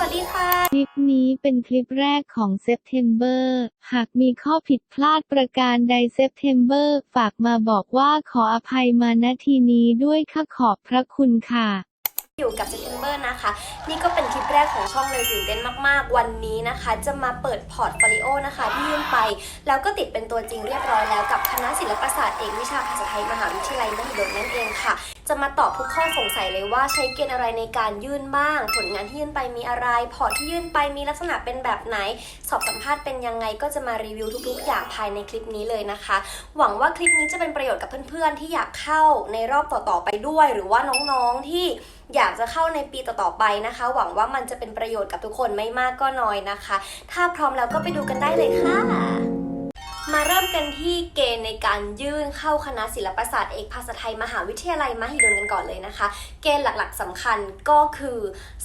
วัสดีค่ะ คลิปนี้เป็นคลิปแรกของเซปเทมเบอร์ หากมีข้อผิดพลาดประการใดเซปเทมเบอร์ฝากมาบอกว่าขออภัยมาณทีนี้ด้วยค่ะขอบพระคุณค่ะ อยู่กับ September นะคะ นี่ก็เป็นคลิปแรกของช่องเลยตื่นเต้นมากๆ วันนี้นะคะ จะมาเปิดพอร์ตโฟลิโอนะคะที่ยื่นไป แล้วก็ติดเป็นตัวจริงเรียบร้อยแล้วกับคณะศิลปศาสตร์เอกวิชาภาษาไทยมหาวิทยาลัยมหิดลนั่นเองค่ะ จะมาตอบทุกข้อสงสัยเลยว่าใช้เกณฑ์อะไรในการยื่นบ้าง ผลงานที่ยื่นไปมีอะไร พอร์ตที่ยื่นไปมีลักษณะเป็นแบบไหน สอบสัมภาษณ์เป็นยังไงก็จะมารีวิวทุกๆ อย่างภายในคลิปนี้เลยนะคะ หวังว่าคลิปนี้จะเป็นประโยชน์กับเพื่อนๆ ที่อยากเข้าในรอบต่อๆไปด้วย หรือว่าน้องๆที่ อยากจะเข้าในปีต่อๆไปนะคะ หวังว่ามันจะเป็นประโยชน์กับทุกคนไม่มากก็น้อยนะคะ ถ้าพร้อมแล้วก็ไปดูกันได้เลยค่ะ มาเริ่มกันที่เกณฑ์ในการยื่นเข้าคณะศิลปศาสตร์เอกภาษาไทยมหาวิทยาลัยมหิดลกันก่อนเลยนะคะ เกณฑ์หลักๆสำคัญก็คือ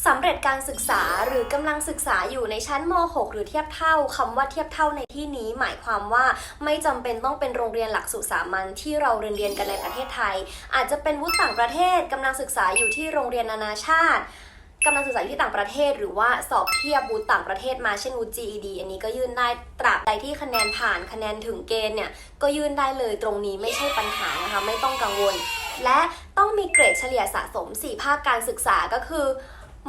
สำเร็จการศึกษาหรือกำลังศึกษาอยู่ในชั้นม .6 หรือเทียบเท่าคำว่าเทียบเท่าในที่นี้หมายความว่าไม่จำเป็นต้องเป็นโรงเรียนหลักสูตรสามัญที่เราเรียนเรียนกันในประเทศไทย อาจจะเป็นวุฒิต่างประเทศกำลังศึกษาอยู่ที่โรงเรียนนานาชาติ กำลังศึกษาที่ต่างประเทศ หรือว่าสอบเทียบวุฒิต่างประเทศมาเช่นวุฒิ GED อันนี้ก็ยื่นได้ตราบใดที่คะแนนผ่านคะแนนถึงเกณฑ์เนี่ยก็ยื่นได้เลยตรงนี้ไม่ใช่ปัญหานะคะไม่ต้องกังวล และต้องมีเกรดเฉลี่ยสะสม 4 ภาคการศึกษาก็คือ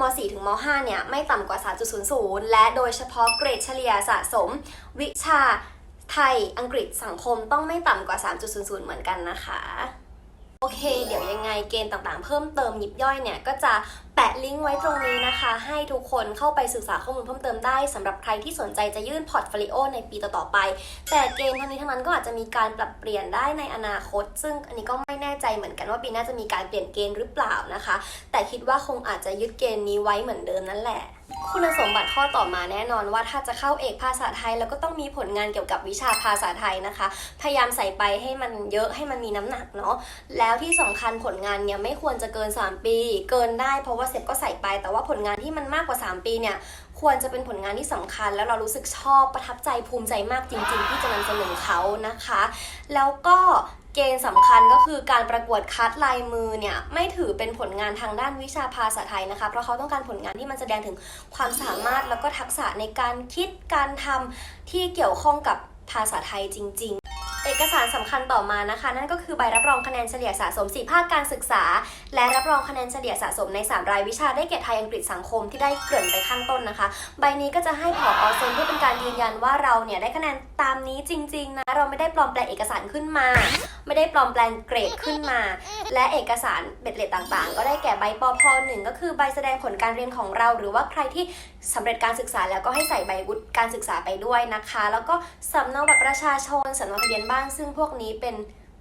ม .4 ถึงม .5 เนี่ยไม่ต่ำกว่า 3.00 และโดยเฉพาะเกรดเฉลี่ยสะสม วิชาไทย อังกฤษ สังคมต้องไม่ต่ำกว่า 3.00 เหมือนกันนะคะ โอเค เดี๋ยวยังไงเกณฑ์ต่างๆ เพิ่มเติมยิบย่อยเนี่ย ก็จะแปะลิงก์ไว้ตรงนี้นะคะ ให้ทุกคนเข้าไปศึกษาข้อมูลเพิ่มเติมได้สำหรับใครที่สนใจจะยื่นพอร์ตโฟลิโอในปีต่อๆไป แต่เกณฑ์ทั้งนี้ทั้งนั้นก็อาจจะมีการปรับเปลี่ยนได้ในอนาคต ซึ่งอันนี้ก็ไม่แน่ใจเหมือนกันว่าปีหน้าจะมีการเปลี่ยนเกณฑ์หรือเปล่านะคะ แต่คิดว่าคงอาจจะยึดเกณฑ์นี้ไว้เหมือนเดิมนั่นแหละคุณสมบัติข้อต่อมาแน่นอนว่าถ้าจะเข้าเอกภาษาไทย แล้วก็ต้องมีผลงานเกี่ยวกับวิชาภาษาไทยนะคะ พยายามใส่ไปให้มันเยอะให้มันมีน้ำหนักเนาะแล้วที่สำคัญผลงานเนี่ยไม่ควรจะเกิน 3 ปี เกินได้เพราะว่าเซฟก็ใส่ไป แต่ว่าผลงานที่มันมากกว่า 3 ปีเนี่ย ควรจะเป็นผลงานที่สำคัญ แล้วเรารู้สึกชอบประทับใจภูมิใจมากจริง ๆ ที่จะนำเสนอเขานะคะ แล้วก็เกณฑ์สำคัญก็คือการประกวดคัดลายมือเนี่ยไม่ถือเป็นผลงานทางด้านวิชาภาษาไทยนะคะ เพราะเขาต้องการผลงานที่มันแสดงถึงความสามารถแล้วก็ทักษะในการคิดการทำที่เกี่ยวข้องกับภาษาไทยจริงๆ เอกสารสำคัญต่อมานะคะ นั่นก็คือใบรับรองคะแนนเฉลี่ยสะสม 4 ภาคการศึกษา และรับรองคะแนนเฉลี่ยสะสมใน 3 รายวิชาได้แก่ไทยอังกฤษสังคมที่ได้เกริ่นไปข้างต้นนะคะ ใบนี้ก็จะให้ผออเซ็นเพื่อเป็นการยืนยันว่าเราเนี่ยได้คะแนนตามนี้จริงๆนะเราไม่ได้ปลอมแปลงเอกสารขึ้นมา ไม่ได้ปลอมแปลงเกรดขึ้นมา และเอกสารเบ็ดเล็ดต่างๆ ก็ได้แก่ใบปพหนึ่งก็คือใบแสดงผลการเรียนของเรา หรือว่าใครที่สำเร็จการศึกษาแล้วก็ให้ใส่ใบวุฒิการศึกษาไปด้วยนะคะ แล้วก็สำเนาบัตรประชาชนสำเนาทะเบียนบ้านซึ่งพวกนี้เป็น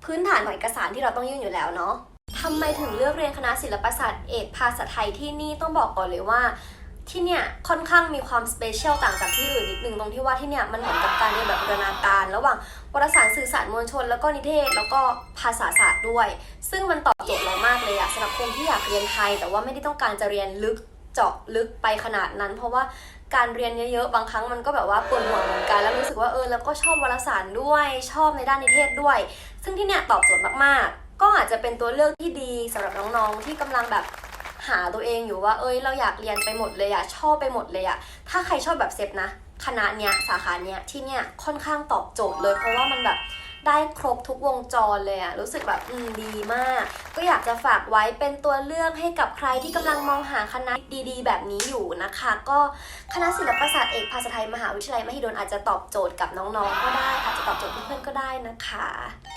พื้นฐานของเอกสารที่เราต้องยื่นอยู่แล้วเนาะทำไมถึงเลือกเรียนคณะศิลปศาสตร์เอกภาษาไทยที่นี่ต้องบอกก่อนเลยว่าที่เนี่ยค่อนข้างมีความสเปเชียลต่างจากที่อื่นนิดนึงตรงที่ว่าที่เนี่ยมันเหมือนกับการเรียนแบบบูรณาการ ระหว่างวารสารสื่อสารมวลชน แล้วก็นิเทศ แล้วก็ภาษาศาสตร์ด้วย ซึ่งมันตอบโจทย์เรามากเลยอะสำหรับคนที่อยากเรียนไทย แต่ว่าไม่ได้ต้องการจะเรียนลึกเจาะลึกไปขนาดนั้น เพราะว่า การเรียนเยอะๆ บางครั้งมันก็แบบว่าปวดหัวเหมือนกัน แล้วรู้สึกว่าเออแล้วก็ชอบวารสารด้วยชอบในด้านนิเทศด้วย ซึ่งที่เนี่ยตอบโจทย์มากๆ ก็อาจจะเป็นตัวเลือกที่ดีสำหรับน้องๆที่กำลังแบบหาตัวเองอยู่ว่า เอ้ยเราอยากเรียนไปหมดเลยอะชอบไปหมดเลยอะถ้าใครชอบแบบเซฟนะคณะเนี้ยสาขาเนี้ยที่เนี้ยค่อนข้างตอบโจทย์เลยเพราะว่ามันแบบ ได้ครบทุกวงจรเลยอะรู้สึกแบบอืมดีมาก ก็อยากจะฝากไว้เป็นตัวเลือกให้กับใครที่กำลังมองหาคณะดีๆ แบบนี้อยู่นะคะ ก็คณะศิลปศาสตร์เอกภาษาไทยมหาวิทยาลัยมหิดลอาจจะตอบโจทย์กับน้องๆก็ได้อาจจะตอบโจทย์เพื่อนๆก็ได้นะคะ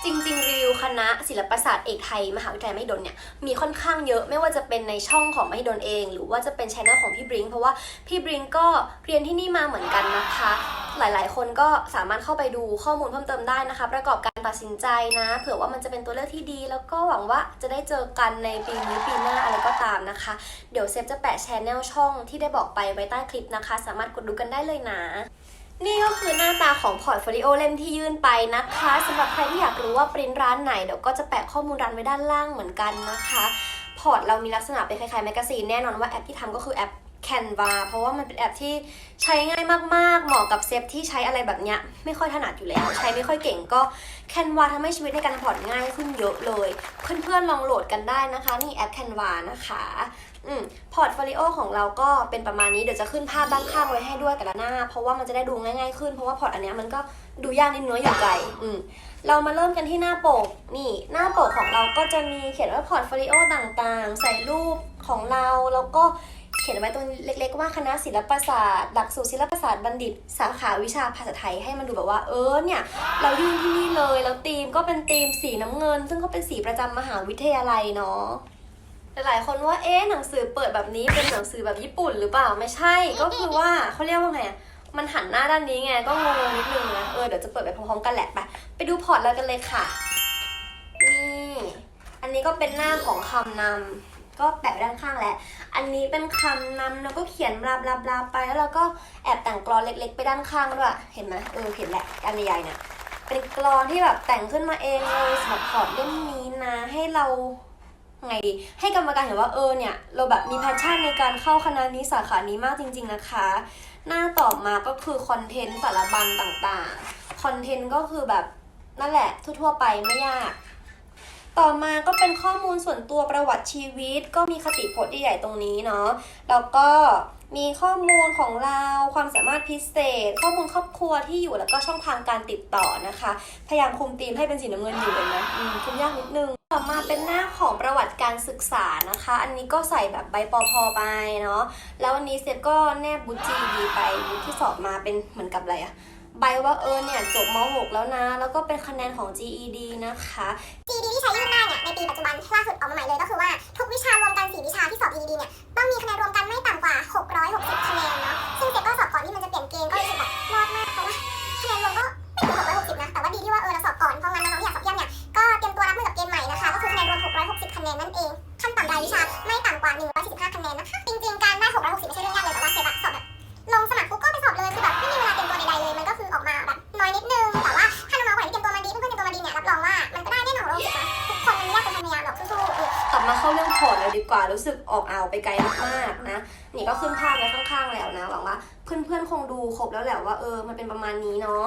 จริงๆรีวิวคณะศิลปศาสตร์เอกไทยมหาวิทยาลัยมหิดลเนี่ยมีค่อนข้างเยอะไม่ว่าจะเป็นในช่องของมหิดลเอง หรือว่าจะเป็นช anel ของพี่บริงเพราะว่าพี่บริงก็เรียนที่นี่มาเหมือนกันนะคะ หลายๆ คนก็สามารถเข้าไปดูข้อมูลเพิ่มเติมได้นะคะ ประกอบการตัดสินใจนะ เผื่อว่ามันจะเป็นตัวเลือกที่ดี แล้วก็หวังว่าจะได้เจอกันในปีนี้ปีหน้าอะไรก็ตามนะคะ เดี๋ยวเซฟจะแปะช anel ช่องที่ได้บอกไปไว้ใต้คลิปนะคะ สามารถกดดูกันได้เลยนะนี่ก็คือหน้าตาของพอร์ตโฟลิโอเล่มที่ยื่นไปนะคะสำหรับใครที่อยากรู้ว่าปริ้นร้านไหนเดี๋ยวก็จะแปะข้อมูลร้านไว้ด้านล่างเหมือนกันนะคะ พอร์ตเรามีลักษณะเป็นคล้ายๆแมกกาซีนแน่นอนว่าแอปที่ทำก็คือแอป Canva เพราะว่ามันเป็นแอปที่ใช้ง่ายมากๆ เหมาะกับเซฟที่ใช้อะไรแบบเนี้ยไม่ค่อยถนัดอยู่แล้ว ใช้ไม่ค่อยเก่งก็ Canva ทำให้ชีวิตในการทำพอร์ตง่ายขึ้นเยอะเลย เพื่อนๆลองโหลดกันได้นะคะ นี่แอป Canva นะคะอืมพอร์ตโฟลิโอของเราก็เป็นประมาณนี้เดี๋ยวจะขึ้นภาพด้านข้างไว้ให้ด้วยแต่ละหน้า เพราะว่ามันจะได้ดูง่ายๆขึ้น เพราะว่าพอร์ตอันเนี้ยมันก็ดูยากนิดน้ออยู่ไกลอืมเรามาเริ่มกันที่หน้าปกนี่ หน้าปกของเราก็จะมีเขียนว่าพอร์ตโฟลิโอต่างๆ ใส่รูปของเราแล้วก็ เขียนไว้ตรงเล็ก ๆ ว่าคณะศิลปศาสตร์ หลักสูตรศิลปศาสตร์บัณฑิต สาขาวิชาภาษาไทยให้มันดูแบบว่าเออเนี่ย เรายื่นที่นี่เลยแล้วธีมก็เป็นธีมสีน้ำเงิน ซึ่งก็เป็นสีประจำมหาวิทยาลัยเนาะหลายๆคนว่าเอ๊ะหนังสือเปิดแบบนี้เป็นหนังสือแบบญี่ปุ่นหรือเปล่าไม่ใช่ ก็คือว่าเขาเรียกว่าไงมันหันหน้าด้านนี้ไงก็งงนิดนึงนะเออเดี๋ยวจะเปิดไปพร้อมๆกันแหละไปไปดูพอร์ตเรากันเลยค่ะนี่อันนี้ก็เป็นหน้าของคำนำ ก็แปะด้านข้างแหละอันนี้เป็นคำนำแล้วก็เขียนบลาบลาบลาไปแล้วเราก็แอบแต่งกรอนเล็กๆ ไปด้านข้างด้วย เห็นไหมเออเห็นแหละอันใหญ่เนี่ย เป็นกรอนที่แบบแต่งขึ้นมาเองเลยสำหรับพอร์ตเล่มนี้นะ ให้เราไงดี ให้กรรมการเห็นว่าเออเนี่ยเราแบบมีแพชชั่นในการเข้าคณะนี้สาขานี้มากจริง ๆนะคะ หน้าต่อมาก็คือคอนเทนต์สารบัญต่างๆ คอนเทนต์ก็คือแบบนั่นแหละทั่วๆไปไม่ยาก ต่อมาก็เป็นข้อมูลส่วนตัวประวัติชีวิต ก็มีคติพจน์ใหญ่ๆตรงนี้เนาะแล้วก็มีข้อมูลของเราความสามารถพิเศษ ข้อมูลครอบครัวที่อยู่แล้วก็ช่องทางการติดต่อนะคะ พยายามคุมธีมให้เป็นสีน้ำเงินอยู่เลยนะอืมคุมยากนิดนึง ต่อมาเป็นหน้าของประวัติการศึกษานะคะ อันนี้ก็ใส่แบบใบปอพอไปเนาะแล้ววันนี้เซฟก็แนบบุจีดีไปบุที่สอบมาเป็นเหมือนกับอะไรอะ ใบว่าเออเนี่ยจบม .6 แล้วนะ แล้วก็เป็นคะแนนของ GED นะคะ GED ที่ใช้ยื่นได้เนี่ยในปีปัจจุบันล่าสุดออกมาใหม่เลยก็คือว่าทุกวิชารวมกัน รู้สึกออกอ่าวไปไกลมากๆนะ นี่ก็ขึ้นภาพไว้ข้างๆแล้วนะ หวังว่าเพื่อนๆคงดูครบแล้วแหละว่าเออมันเป็นประมาณนี้เนาะ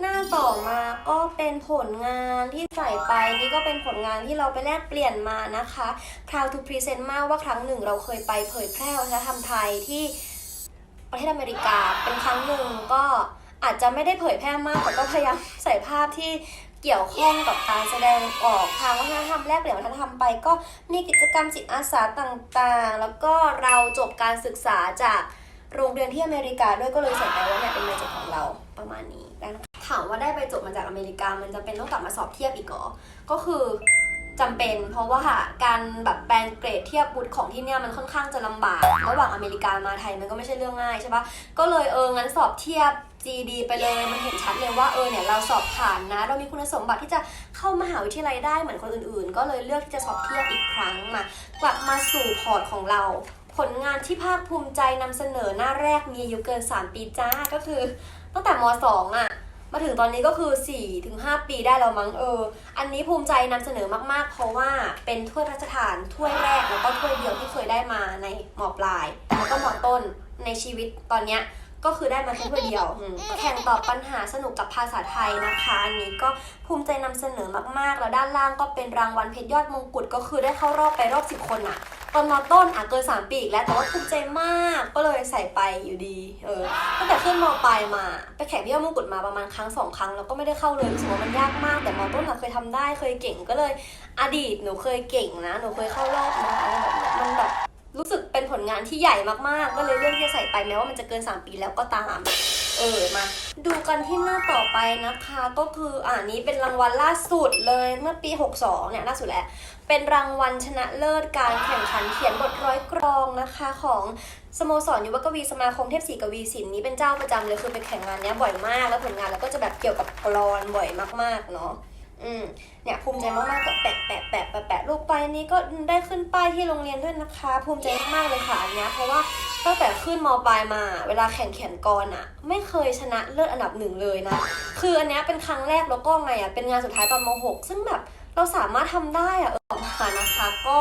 หน้าต่อมาก็เป็นผลงานที่ใส่ไปนี่ก็เป็นผลงานที่เราไปแลกเปลี่ยนมานะคะ proud to present มากว่าครั้งหนึ่งเราเคยไปเผยแพร่วัฒนธรรมไทยที่ประเทศอเมริกาเป็นครั้งหนึ่งก็อาจจะไม่ได้เผยแพร่มากแต่ก็พยายามใส่ภาพที่ เกี่ยวข้องกับการแสดงออกทางวัฒนธรรมแลกเปลี่ยนวัฒนธรรมไป ก็มีกิจกรรมจิตอาสาต่างๆ แล้วก็เราจบการศึกษาจากโรงเรียนที่อเมริกาด้วยก็เลยส่ไปว่าเนี่ยเป็นใบจบของเราประมาณนี้นะถามว่าได้ใบจบมาจากอเมริกา มันจะเป็นต้องกลับมาสอบเทียบอีกเหรอก็คือจำเป็นเพราะว่าการแบบแปลงเกรดเทียบวุฒิของที่เนี่ยมันค่อนข้างจะลำบาก ระหว่างอเมริกามาไทยมันก็ไม่ใช่เรื่องง่ายใช่ปะก็เลยเอองั้นสอบเทียบ GD ไปเลยมันเห็นชัดเลยว่าเออเนี่ยเราสอบผ่านนะ เรามีคุณสมบัติที่จะเข้ามหาวิทยาลัยได้เหมือนคนอื่นๆ ก็เลยเลือกที่จะสอบเทียบอีกครั้งมากลับมาสู่พอร์ตของเรา ผลงานที่ภาคภูมิใจนำเสนอหน้าแรกมีอายุเกิน 3 ปีจ้าก็คือ ตั้งแต่ม 2 อะมาถึงตอนนี้ก็คือ4ถึง5ปีได้แล้วมั้งเออ อันนี้ภูมิใจนำเสนอมากๆ เพราะว่าเป็นถ้วยพระราชทานถ้วยแรกแล้วก็ถ้วยเดียวที่เคยได้มาในมปลายแล้วก็มต้นในชีวิตตอนเนี้ย ก็คือได้มาแค่ถ้วยเดียวอืมแข่งตอบปัญหาสนุกกับภาษาไทยนะคะ อันนี้ก็ภูมิใจนำเสนอมากๆ แล้วด้านล่างก็เป็นรางวัลเพชรยอดมงกุฎก็คือได้เข้ารอบไปรอบ 10 คนอะตอนมต้นอะเกิน 3 ปีอีกแล้วแต่ว่าภูมิใจมากก็เลยใส่ไปอยู่ดี เออตั้งแต่ขึ้นมปลายมา ไปแข่งพี่ยอดมงกุฎมาประมาณครั้งสองครั้งแล้วก็ไม่ได้เข้าเลยรู้สึกว่ามันยากมาก แต่มต้นอะเคยทำได้เคยเก่งก็เลย อดีตหนูเคยเก่งนะ หนูเคยเข้ารอบนะอะไรแบบเนี้ยมันแบบ รู้สึกเป็นผลงานที่ใหญ่มากๆ ก็เลยเลือกที่จะใส่ไปแม้ว่ามันจะเกิน 3 ปีแล้วก็ตาม เออมา ดูกันที่หน้าต่อไปนะคะ ก็คืออ่านี้เป็นรางวัลล่าสุดเลยเมื่อปี 62 เนี่ยล่าสุดแหละ เป็นรางวัลชนะเลิศการแข่งขันเขียนบทร้อยกรองนะคะของสโมสรยุวกวีสมาคมเทพศรีกวีสินนี้เป็นเจ้าประจำเลยคือไปแข่งงานเนี้ยบ่อยมาก แล้วผลงานเราก็จะแบบเกี่ยวกับกรอนบ่อยมากๆเนาะ อืมเนี่ยภูมิใจมากๆกับแปะแปะแปะแปะแปะรูปไปนี้ก็ได้ขึ้นป้ายที่โรงเรียนด้วยนะคะ ภูมิใจมากๆเลยค่ะอันเนี้ยเพราะว่าตั้งแต่ขึ้นมปลายมา เวลาแข่งเขียนกรอะ ไม่เคยชนะเลิศอันดับหนึ่งเลยนะ คืออันเนี้ยเป็นครั้งแรกแล้วก็ไงอะเป็นงานสุดท้ายตอนมหกซึ่งแบบเราสามารถทำได้อะเออออกมานะคะก็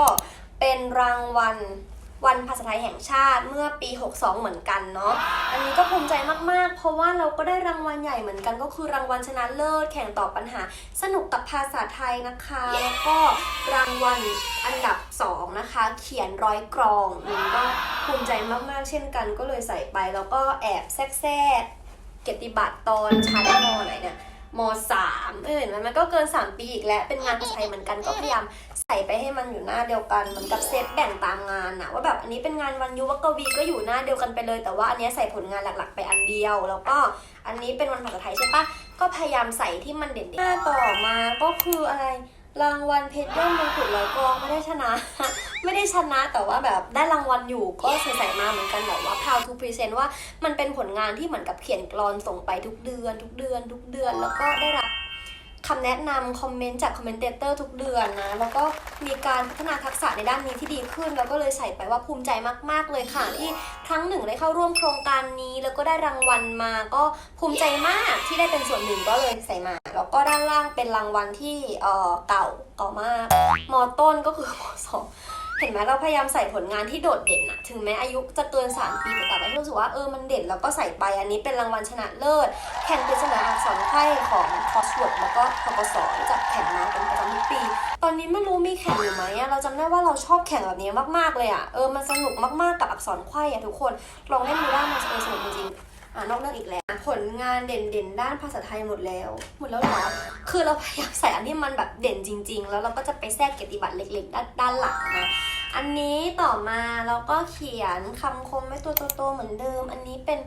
เป็นรางวัล วันภาษาไทยแห่งชาติเมื่อปี 62 เหมือนกันเนาะ อันนี้ก็ภูมิใจมากๆ เพราะว่าเราก็ได้รางวัลใหญ่เหมือนกันก็คือรางวัลชนะเลิศแข่งตอบปัญหา สนุกกับภาษาไทยนะคะ แล้วก็รางวัลอันดับ 2 นะคะ เขียนร้อยกรองอืมก็ภูมิใจมากๆ เช่นกันก็เลยใส่ไป แล้วก็แอบแทรกเกียรติบัตรตอนชั้นมไหนเนี่ย มสามเออเห็นไหมมันก็เกิน 3 ปีอีกแล้ว เป็นงานภาษาไทยเหมือนกันก็พยายามใส่ไปให้มันอยู่หน้าเดียวกันเหมือนกับเซตแบ่งตามงานนะว่าแบบอันนี้เป็นงานวันยุวกวีก็อยู่หน้าเดียวกันไปเลย แต่ว่าอันนี้ใส่ผลงานหลักๆ ไปอันเดียว แล้วก็อันนี้เป็นวันภาษาไทยใช่ปะก็พยายามใส่ที่มันเด่นๆหน้าต่อมาก็คืออะไรรางวัลเพชรยอมมงกุฎร้อยกองไม่ได้ชนะ ไม่ได้ชนะแต่ว่าแบบได้รางวัลอยู่ก็ใส่ใส่มาเหมือนกันแบบว่า proud to present ว่ามันเป็นผลงานที่เหมือนกับเขียนกรอนส่งไปทุกเดือน ทุกเดือน ทุกเดือนแล้วก็ได้รับคำแนะนำคอมเมนต์จากคอมเมนเตอร์ทุกเดือนนะ แล้วก็มีการพัฒนาทักษะในด้านนี้ที่ดีขึ้น แล้วก็เลยใส่ไปว่าภูมิใจมาก ๆ เลยค่ะ ที่ครั้งหนึ่งได้เข้าร่วมโครงการนี้ แล้วก็ได้รางวัลมา ก็ภูมิใจมากที่ได้เป็นส่วนหนึ่งก็เลยใส่มา แล้วก็ด้านล่างเป็นรางวัลที่เอ่อเก่าเก่ามากมอต้นก็คือมสอง เห็นไหมเราพยายามใส่ผลงานที่โดดเด่นอะถึงแม้อายุจะเกิน 3 ปีแต่แต่รู้สึกว่าเออมันเด่นแล้วก็ใส่ไปอันนี้เป็นรางวัลชนะเลิศ แข่งปริศนาอักษรไพ่ของคอสวดแล้วก็ทกศจัดแข่งมาเป็นประจำทุกปี ตอนนี้ไม่รู้มีแข่งอยู่ไหมอะเราจำได้ว่าเราชอบแข่งแบบนี้มากๆเลยอะเออมันสนุกมากๆกับอักษรไขว้อะทุกคนลองเล่นดูได้มันเออสนุกจริงๆ อ่านอกเรื่องอีกแล้ว ผลงานเด่นๆ ด้านภาษาไทยหมดแล้ว หมดแล้วเหรอ คือเราพยายามใส่อันที่มันแบบเด่นจริง ๆ แล้วเราก็จะไปแทรกเกียรติบัตรเล็ก ๆ ด้านด้านหลังนะ อันนี้ต่อมาเราก็เขียนคำคมไว้ตัวโตๆเหมือนเดิม อันนี้เป็น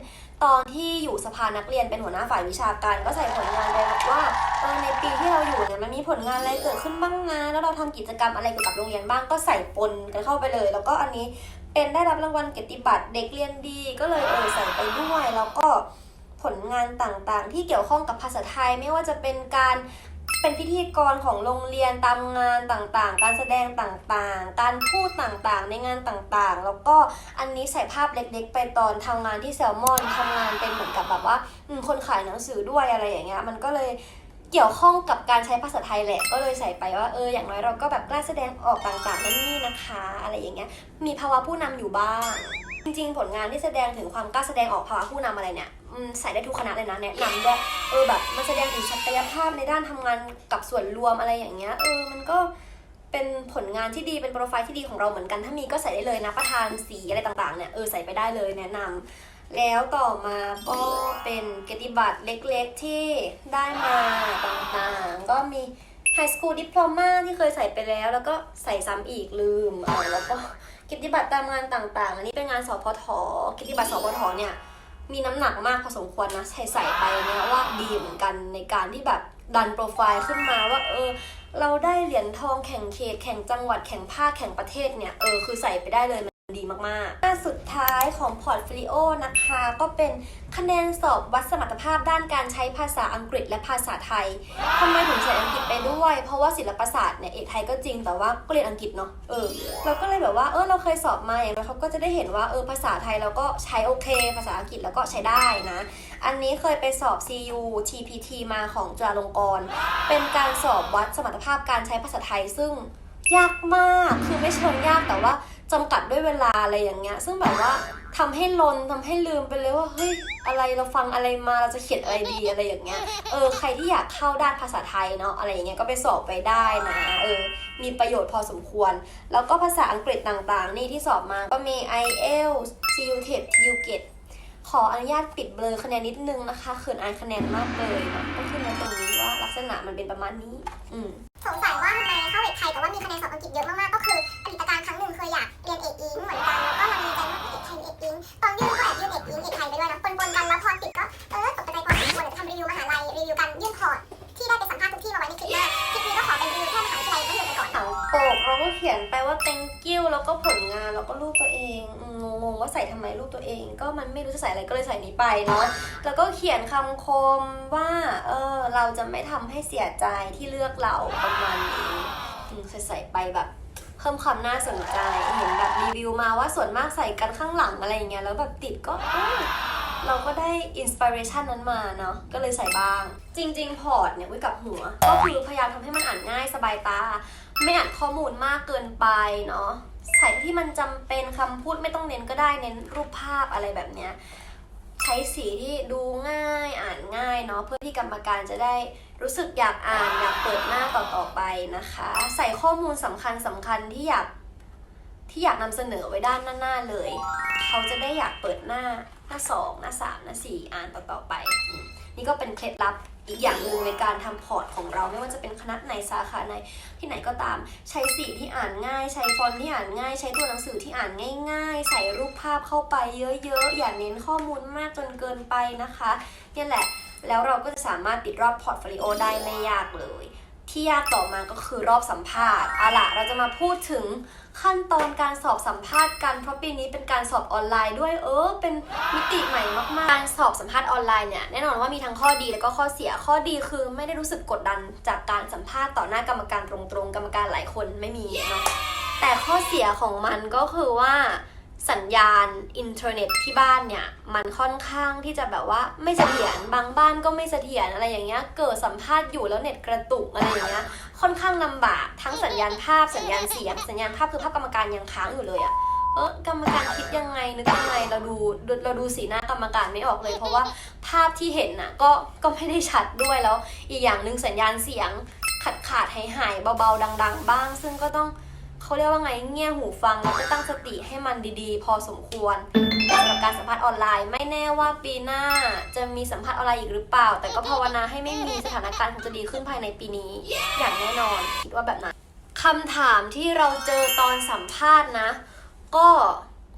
ตอนที่อยู่สภานักเรียนเป็นหัวหน้าฝ่ายวิชาการ ก็ใส่ผลงานไปบอกว่าเออในปีที่เราอยู่เนี่ยมันมีผลงานอะไรเกิดขึ้นบ้างนะ แล้วเราทำกิจกรรมอะไรเกี่ยวกับโรงเรียนบ้างก็ใส่ปนกันเข้าไปเลย แล้วก็อันนี้ เป็นได้รับรางวัลเกียรติบัตรเด็กเรียนดีก็เลยเออใส่ไปด้วยแล้วก็ผลงานต่างๆ ที่เกี่ยวข้องกับภาษาไทยไม่ว่าจะเป็นการเป็นพิธีกรของโรงเรียนตามงานต่างๆ การแสดงต่างๆ การพูดต่างๆ ในงานต่างๆ แล้วก็อันนี้ใส่ภาพเล็กๆ ไปตอนทำงานที่แซลมอนทำงานเป็นเหมือนกับแบบว่าคนขายหนังสือด้วยอะไรอย่างเงี้ยมันก็เลย เกี่ยวข้องกับการใช้ภาษาไทยแหละ ก็เลยใส่ไปว่าเอออย่างน้อยเราก็แบบกล้าแสดงออกต่างๆนั่นนี่นะคะ อะไรอย่างเงี้ย มีภาวะผู้นำอยู่บ้าง จริงๆ ผลงานที่แสดงถึงความกล้าแสดงออกภาวะผู้นำอะไรเนี่ยใส่ได้ทุกคณะเลยนะแนะนำด้วยเออแบบมันแสดงถึงศักยภาพในด้านทำงานกับส่วนรวมอะไรอย่างเงี้ยเออมันก็เป็นผลงานที่ดีเป็นโปรไฟล์ที่ดีของเราเหมือนกัน ถ้ามีก็ใส่ได้เลยนะประธานสีอะไรต่างๆเนี่ยเออใส่ไปได้เลยแนะนำ แล้วต่อมาก็เป็นเกียรติบัตรเล็กๆที่ได้มาต่างๆ ก็มีไฮสคูลดิ p โ o มาที่เคยใส่ไปแล้ว แล้วก็ใส่ซ้ำอีกลืมเออแล้วก็กียรติบัตรตามงานต่างๆ อันนี้เป็นงานสพทกียรติบัตรสพทเนี่ยมีน้ำหนักมากพอสมควรนะใส่ใส่ไปเนี่ยว่าดีเหมือนกันในการที่แบบดันโปรไฟล์ขึ้นมาว่าเออเราได้เหรียญทองแข่งเขตแข่งจังหวัดแข่งภาคแข่งประเทศเนี่ยเออคือใส่ไปได้เลย ดีมากๆหน้าสุดท้ายของพอร์ตฟิลิโอนะคะ ก็เป็นคะแนนสอบวัดสมรรถภาพด้านการใช้ภาษาอังกฤษและภาษาไทยทำไมถึงใส่อังกฤษไปด้วย เพราะว่าศิลปศาสตร์เนี่ยเอกไทยก็จริงแต่ว่าก็เรียนอังกฤษเนาะเออเราก็เลยแบบว่าเออเราเคยสอบมาอย่างน้อยเขาก็จะได้เห็นว่าเออภาษาไทยเราก็ใช้โอเค ภาษาอังกฤษแล้วก็ใช้ได้นะ อันนี้เคยไปสอบ CU TPT มาของจุฬาลงกรณ์เป็นการสอบวัดสมรรถภาพการใช้ภาษาไทยซึ่ง ยากมากคือไม่เชิงยากแต่ว่าจำกัดด้วยเวลาอะไรอย่างเงี้ย ซึ่งแบบว่าทำให้ลนทำให้ลืมไปเลยว่าเฮ้ยอะไรเราฟังอะไรมาเราจะเขียนอะไรดีอะไรอย่างเงี้ยเออใครที่อยากเข้าด้านภาษาไทยเนาะอะไรอย่างเงี้ยก็ไปสอบไปได้นะเออมีประโยชน์พอสมควร แล้วก็ภาษาอังกฤษต่างๆ นี่ที่สอบมาก็มี IELTS CU t e t u g e t ขออนุญาตปิดเบลอคะแนนนิดนึงนะคะเขินอายคะแนนมากเลยนะก็คือในตรงนี้ว่าลักษณะมันเป็นประมาณนี้ อืมสงสัยว่าทำไมเข้าเอกไทยแต่ว่ามีคะแนนสอบอังกฤษเยอะมากๆก็คืออดีตการครั้งหนึ่งเคยอยากเรียนเอกอิงเหมือนกันแล้วก็ลังเลใจมากว่เอกไทยเอกอิงตอนยื่นก็แอบยื่นเอกอิงเอกไทยไปด้วยนะปนๆกันแล้วพอติดก็เออตกใจพอสมควรเดี๋ยวทำรีวิวมหา เขียนไปว่า thank you แล้วก็ผลงานแล้วก็รูปตัวเองงงๆว่าใส่ทำไมรูปตัวเอง ก็มันไม่รู้จะใส่อะไรก็เลยใส่นี้ไปเนาะแล้วก็เขียนคำคมว่าเออเราจะไม่ทำให้เสียใจที่เลือกเราประมาณนี้อืมใส่ไปแบบเพิ่มความน่าสนใจเห็นแบบรีวิวมาว่าส่วนมากใส่กันข้างหลังอะไรอย่างเงี้ยแล้วแบบติดก็เอ้ยเราก็ได้อินสปิเรชันนั้นมาเนาะก็เลยใส่บ้าง จริง ๆ พอร์ตเนี่ยไว้กับหัว ก็คือพยายามทำให้มันอ่านง่ายสบายตา ไม่อ่านข้อมูลมากเกินไปเนาะใส่ที่มันจำเป็นคำพูดไม่ต้องเน้นก็ได้เน้นรูปภาพอะไรแบบเนี้ยใช้สีที่ดูง่ายอ่านง่ายเนาะเพื่อที่กรรมการจะได้รู้สึกอยากอ่านอยากเปิดหน้าต่อๆไปนะคะ ใส่ข้อมูลสำคัญสำคัญที่อยากที่อยากนำเสนอไว้ด้านหน้าๆเลย เขาจะได้อยากเปิดหน้าหน้าสองหน้าสามหน้าสี่อ่านต่อๆไป นี่ก็เป็นเคล็ดลับ อีกอย่างหนึ่งในการทำพอร์ตของเราไม่ว่าจะเป็นคณะไหนสาขาไหนที่ไหนก็ตาม ใช้สีที่อ่านง่าย ใช้ฟอนต์ที่อ่านง่าย ใช้ตัวหนังสือที่อ่านง่าย ๆ ใส่รูปภาพเข้าไปเยอะๆอย่าเน้นข้อมูลมากจนเกินไปนะคะนี่แหละแล้วเราก็จะสามารถติดรอบพอร์ตโฟลิโอได้ไม่ยากเลย ที่ยากต่อมาก็คือรอบสัมภาษณ์เอาล่ะเราจะมาพูดถึงขั้นตอนการสอบสัมภาษณ์กัน เพราะปีนี้เป็นการสอบออนไลน์ด้วยเออ เป็นมิติใหม่มากๆ การสอบสัมภาษณ์ออนไลน์เนี่ยแน่นอนว่ามีทั้งข้อดีแล้วก็ข้อเสียข้อดีคือไม่ได้รู้สึกกดดันจากการสัมภาษณ์ต่อหน้ากรรมการตรงๆ กรรมการหลายคนไม่มีเนาะแต่ข้อเสียของมันก็คือว่า สัญญาณอินเทอร์เน็ตที่บ้านเนี่ย มันค่อนข้างที่จะแบบว่าไม่เสถียรบางบ้านก็ไม่เสถียรอะไรอย่างเงี้ยเกิดสัมภาษณ์อยู่แล้วเน็ตกระตุกอะไรอย่างเงี้ยค่อนข้างลำบากทั้งสัญญาณภาพสัญญาณเสียงสัญญาณภาพคือภาพกรรมการยังค้างอยู่เลยอะเออกรรมการคิดยังไงนึกยังไงเราดูเราดูสีหน้ากรรมการไม่ออกเลย เพราะว่าภาพที่เห็นน่ะก็ก็ไม่ได้ชัดด้วยแล้ว อีกอย่างหนึ่งสัญญาณเสียงขาดขาดหายหายเบาๆ ดัง ๆ บ้าง ซึ่งก็ต้อง เขาเรียกว่าไงเงี่ยหูฟังแล้วก็ตั้งสติให้มันดีๆ พอสมควรสำหรับการสัมภาษณ์ออนไลน์ ไม่แน่ว่าปีหน้าจะมีสัมภาษณ์ออนไลน์อีกหรือเปล่า แต่ก็ภาวนาให้ไม่มีสถานการณ์คงจะดีขึ้นภายในปีนี้ อย่างแน่นอนคิดว่าแบบนั้นคำถามที่เราเจอตอนสัมภาษณ์นะ ก็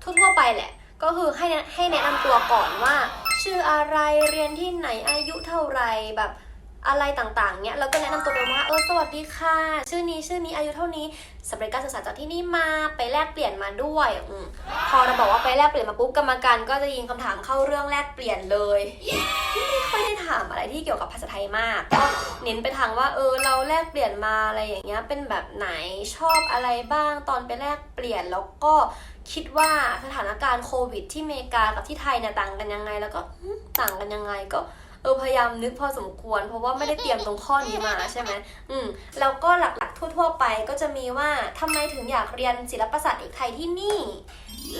ทั่วๆไปแหละ ก็คือให้ให้แนะนำตัวก่อนว่า ชื่ออะไรเรียนที่ไหนอายุเท่าไหรแบบ อะไรต่างๆ เนี้ยแล้วก็แนะนำตัวไปว่า เออ สวัสดีค่ะ ชื่อนี้ ชื่อนี้ อายุเท่านี้สำเร็จการศึกษาจากที่นี่มา ไปแลกเปลี่ยนมาด้วยอพอเราบอกว่าไปแลกเปลี่ยนมาปุ๊บ กรรมการก็จะยิงคำถามเข้าเรื่องแลกเปลี่ยนเลยไม่ค่อยได้ถามอะไรที่เกี่ยวกับภาษาไทยมาก ก็เน้นไปทางว่า เออ เราแลกเปลี่ยนมาอะไรอย่างเงี้ย เป็นแบบไหน ชอบอะไรบ้าง ตอนไปแลกเปลี่ยน แล้วก็คิดว่าสถานการณ์โควิด ที่อเมริกากับที่ไทยเนี่ยต่างกันยังไง แล้วก็ต่างกันยังไงก็ เออพยายามนึกพอสมควร เพราะว่าไม่ได้เตรียมตรงข้อนี้มาใช่ไหมอืมแล้วก็หลักๆทั่ว ๆ ไปก็จะมีว่าทำไมถึงอยากเรียนศิลปศาสตร์เอกไทยที่นี่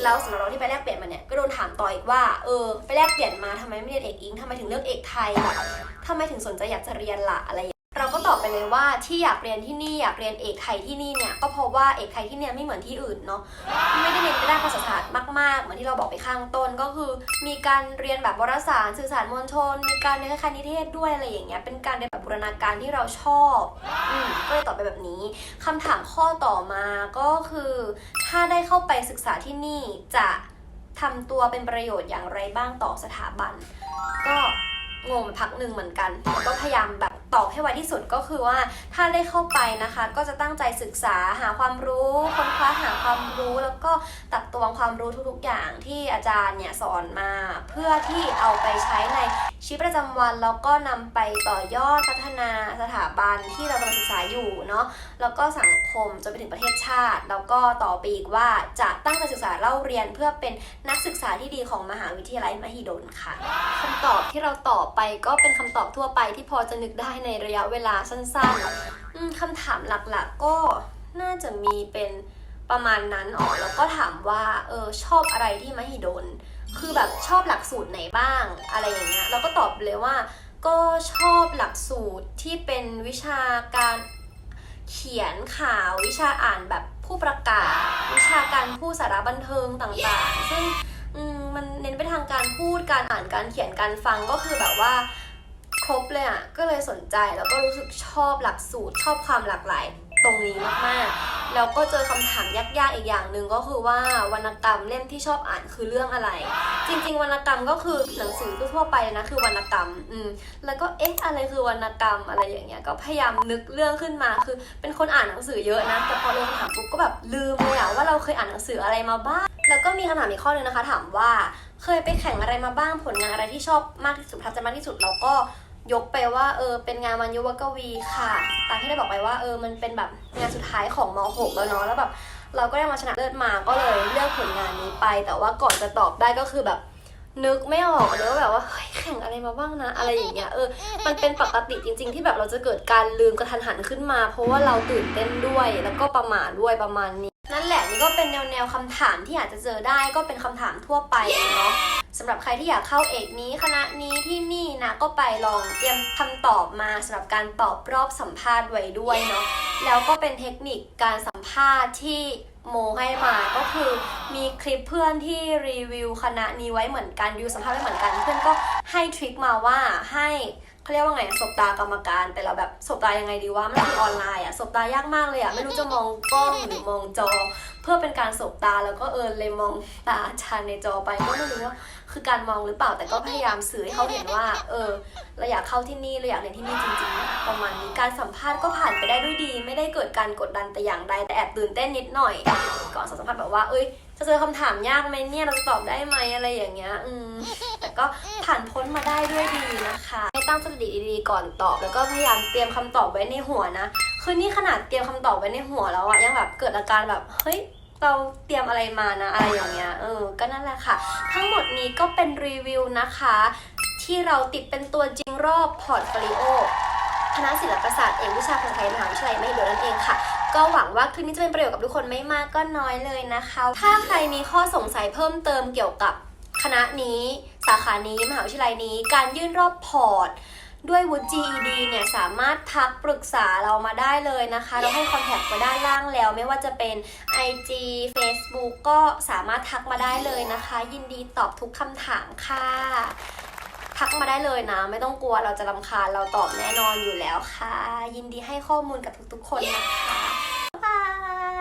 แล้วสำหรับเราที่ไปแลกเปลี่ยนมาเนี่ยก็โดนถามต่ออีกว่าเออไปแลกเปลี่ยนมาทำไมไม่เรียนเอกอิงทำไมถึงเลือกเอกไทยล่ะทำไมถึงสนใจอยากจะเรียนล่ะอะไรอย่าง เราก็ตอบไปเลยว่าที่อยากเรียนที่นี่อยากเรียนเอกไทยที่นี่เนี่ยก็เพราะว่าเอกไทยที่เนี่ยไม่เหมือนที่อื่นเนาะไม่ได้เน้นไปด้านภาษาศาสตร์มากๆ เหมือนที่เราบอกไปข้างต้นก็คือ มีการเรียนแบบวารสารสื่อสารมวลชน มีการเรียนคล้ายๆนิเทศด้วยอะไรอย่างเงี้ยเป็นการเรียนแบบบูรณาการที่เราชอบอืมก็เลยตอบไปแบบนี้คำถามข้อต่อมาก็คือ ถ้าได้เข้าไปศึกษาที่นี่จะทำตัวเป็นประโยชน์อย่างไรบ้างต่อสถาบัน ก็งงพักหนึ่งเหมือนกันก็พยายามแบบ ตอบให้ไวที่สุดก็คือว่าถ้าได้เข้าไปนะคะ ก็จะตั้งใจศึกษาหาความรู้ค้นคว้าหาความรู้แล้วก็ตักตวงความรู้ทุกๆ อย่างที่อาจารย์เนี่ยสอนมา เพื่อที่เอาไปใช้ในชีวิตประจำวันแล้วก็นำไปต่อยอดพัฒนาสถาบันที่เรากำลังศึกษาอยู่เนาะแล้วก็สังคมจนไปถึงประเทศชาติ แล้วก็ต่อไปอีกว่าจะตั้งใจศึกษาเล่าเรียน เพื่อเป็นนักศึกษาที่ดีของมหาวิทยาลัยมหิดลค่ะคำตอบที่เราตอบไปก็เป็นคำตอบทั่วไปที่พอจะนึกได้ในระยะเวลาสั้นๆคำถามหลักๆก็น่าจะมีเป็นประมาณนั้นอ๋อแล้วก็ถามว่าเออชอบอะไรที่มหิดล คือแบบชอบหลักสูตรไหนบ้าง อะไรอย่างเงี้ยเราก็ตอบเลยว่า ก็ชอบหลักสูตรที่เป็นวิชาการเขียนข่าววิชาอ่านแบบผู้ประกาศ วิชาการพูดสาระบันเทิงต่างๆ ซึ่งมมันเน้นไปทางการพูดการอ่านการเขียนการฟังก็คือแบบว่า ครบเลยอะ ก็เลยสนใจแล้วก็รู้สึกชอบหลักสูตร ชอบความหลากหลายตรงนี้มากๆ แล้วก็เจอคำถามยากๆอีกอย่างหนึ่งก็คือว่าวรรณกรรมเล่มที่ชอบอ่านคือเรื่องอะไร จริง ๆ วรรณกรรมก็คือหนังสือทั่วไปนะคือวรรณกรรม อืม แล้วก็เอ๊ะอะไรคือวรรณกรรมอะไรอย่างเงี้ย ก็พยายามนึกเรื่องขึ้นมา คือเป็นคนอ่านหนังสือเยอะนะ แต่พอเรียนถามปุ๊บก็แบบลืมเลยอะว่าเราเคยอ่านหนังสืออะไรมาบ้าง แล้วก็มีคำถามอีกข้อหนึงนะคะ ถามว่า เคยไปแข่งอะไรมาบ้าง ผลงานอะไรที่ชอบมากที่สุดประทับใจมากที่สุด แล้วก็ ยกไปว่าเออเป็นงานวันยุวกวีค่ะตามที่ได้บอกไปว่าเออมันเป็นแบบงานสุดท้ายของม .6 แล้วเนาะแล้วแบบเราก็ได้มาชนะเลิศมาก็เลยเลือกผลงานนี้ไป แต่ว่าก่อนจะตอบได้ก็คือแบบนึกไม่ออกเลยว่าแบบว่าเฮ้ยแข่งอะไรมาบ้างนะ อะไรอย่างเงี้ยเออมันเป็นปกติจริง ๆ ที่แบบเราจะเกิดการลืมกระทันหันขึ้นมา เพราะว่าเราตื่นเต้นด้วยแล้วก็ประมาทด้วยประมาณนี้ นั่นแหละนี่ก็เป็นแนวแนวๆคำถามที่อาจจะเจอได้ก็เป็นคำถามทั่วไปเนาะสำหรับใครที่อยากเข้าเอกนี้คณะนี้ที่นี่นะก็ไปลองเตรียมคำตอบมาสำหรับการตอบรอบสัมภาษณ์ไว้ด้วยเนาะแล้วก็เป็นเทคนิคการสัมภาษณ์ที่โมให้มาก็คือมีคลิปเพื่อนที่รีวิวคณะนี้ไว้เหมือนกันรีวิวสัมภาษณ์ไว้เหมือนกัน เพื่อนก็ให้ทริคมาว่าให้ เขาเรียกว่าไงสบตากรรมการแต่เราแบบสบตายังไงดีว่ามันออนไลน์อะสบตายากมากเลยอะไม่รู้จะมองกล้องหรือมองจอ เพื่อเป็นการสบตาแล้วก็เออเลยมองตาชาในจอไปก็ไม่รู้ว่าคือการมองหรือเปล่าแต่ก็พยายามสื่อให้เขาเห็นว่า เออเราอยากเข้าที่นี่เราอยากเรียนที่นี่จริงๆประมาณนี้การสัมภาษณ์ก็ผ่านไปได้ด้วยดี ไม่ได้เกิดการกดดันแต่อย่างใดแต่แอบตื่นเต้นนิดหน่อยก่อนสัมภาษณ์แบบว่าเอ้ย จะเจอคำถามยากไหมเนี่ยเราจะตอบได้ไหมอะไรอย่างเงี้ยอืมแต่ก็ผ่านพ้นมาได้ด้วยดีนะคะให้ตั้งสติดีๆก่อนตอบ แล้วก็พยายามเตรียมคำตอบไว้ในหัวนะคือนี่ขนาดเตรียมคำตอบไว้ในหัวแล้วอะยังแบบเกิดอาการแบบเฮ้ยเราเตรียมอะไรมานะอะไรอย่างเงี้ยเออก็นั่นแหละค่ะ ทั้งหมดนี้ก็เป็นรีวิวนะคะ ที่เราติดเป็นตัวจริงรอบพอร์ตโฟลิโอคณะศิลปศาสตร์เอกวิชาภาษาไทยมหาวิทยาลัยมหิดลนั่นเองค่ะ ก็หวังว่าคลิปนี้จะเป็นประโยชน์กับทุกคนไม่มากก็น้อยเลยนะคะ ถ้าใครมีข้อสงสัยเพิ่มเติมเกี่ยวกับคณะนี้ สาขานี้ มหาวิทยาลัยนี้ การยื่นรอบพอร์ต ด้วยวุฒิ GED เนี่ย สามารถทักปรึกษาเรามาได้เลยนะคะ เราให้คอนแทคไว้ด้านล่างแล้ว ไม่ว่าจะเป็น IG Facebook ก็สามารถทักมาได้เลยนะคะ ยินดีตอบทุกคำถามค่ะ ทักมาได้เลยนะ ไม่ต้องกลัวเราจะรำคาญเราตอบแน่นอนอยู่แล้วค่ะ ยินดีให้ข้อมูลกับทุกๆคนนะคะ บาย